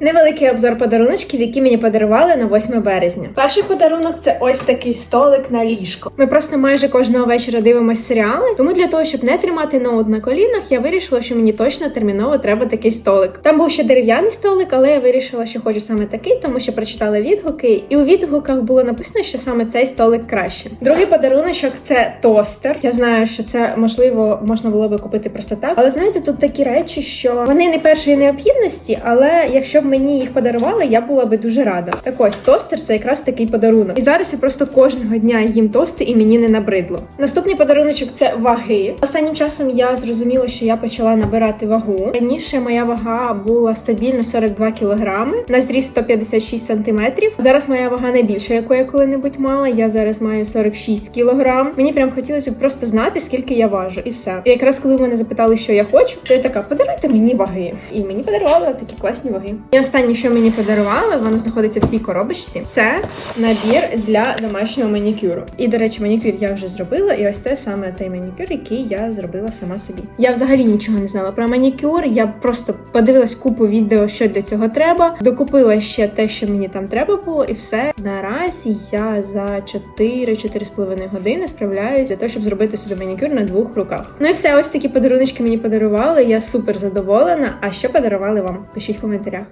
Невеликий обзор подаруночків, які мені подарували на 8 березня. Перший подарунок це ось такий столик на ліжко. Ми просто майже кожного вечора дивимося серіали. Тому для того, щоб не тримати ноут на колінах, я вирішила, що мені точно терміново треба такий столик. Там був ще дерев'яний столик, але я вирішила, що хочу саме такий, тому що прочитала відгуки, і у відгуках було написано, що саме цей столик краще. Другий подаруночок це тостер. Я знаю, що це можливо можна було би купити просто так. Але знаєте, тут такі речі, що вони не першої необхідності, але якщо мені їх подарували, я була би дуже рада. Так ось тостер це якраз такий подарунок. І зараз я просто кожного дня їм тости, і мені не набридло. Наступний подаруночок це ваги. Останнім часом я зрозуміла, що я почала набирати вагу. Раніше моя вага була стабільно 42 кілограми на зріст 156 сантиметрів. Зараз моя вага найбільша, яку я коли-небудь мала. Я зараз маю 46 кілограм. Мені прям хотілося б просто знати, скільки я важу, і все. І якраз коли мене запитали, що я хочу, то я така, подаруйте мені ваги. І мені подарували такі класні ваги. І останнє, що мені подарували, воно знаходиться в цій коробочці. Це набір для домашнього манікюру. І до речі, манікюр я вже зробила, і ось це саме той манікюр, який я зробила сама собі. Я взагалі нічого не знала про манікюр. Я просто подивилась купу відео, що для цього треба. Докупила ще те, що мені там треба було, і все. Наразі я за 4-4,5 години справляюсь для того, щоб зробити собі манікюр на двох руках. Ну і все, ось такі подаруночки мені подарували. Я супер задоволена. А що подарували вам? Пишіть в коментарях.